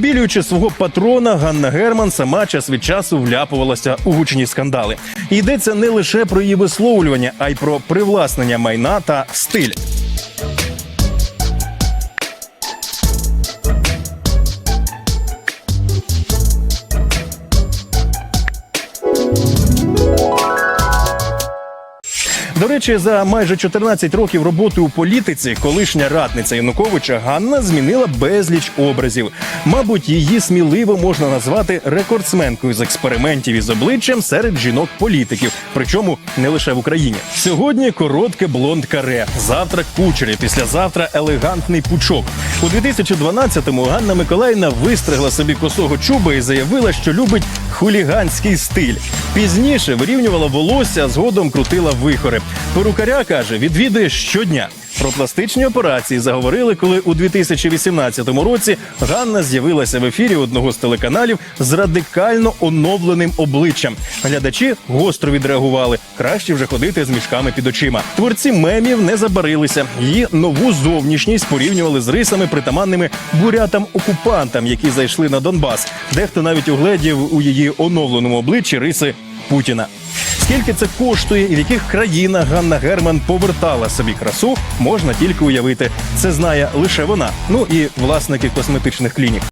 Збілюючи свого патрона, Ганна Герман сама час від часу вляпувалася у гучні скандали. Йдеться не лише про її висловлювання, а й про привласнення майна та стиль. До речі, за майже 14 років роботи у політиці колишня радниця Януковича Ганна змінила безліч образів. Мабуть, її сміливо можна назвати рекордсменкою з експериментів із обличчям серед жінок-політиків, причому не лише в Україні. Сьогодні коротке блонд каре, завтра кучері, післязавтра елегантний пучок. У 2012-му Ганна Миколаївна вистригла собі косого чуба і заявила, що любить хуліганський стиль. Пізніше вирівнювала волосся, згодом крутила вихори. Перукаря каже, відвідує щодня. Про пластичні операції заговорили, коли у 2018 році Ганна з'явилася в ефірі одного з телеканалів з радикально оновленим обличчям. Глядачі гостро відреагували. Краще вже ходити з мішками під очима. Творці мемів не забарилися. Її нову зовнішність порівнювали з рисами, притаманними бурятам-окупантам, які зайшли на Донбас. Дехто навіть угледів у її оновленому обличчі риси Путіна. Скільки це коштує і в яких країнах Ганна Герман повертала собі красу, можна тільки уявити. Це знає лише вона. Ну і власники косметичних клінік.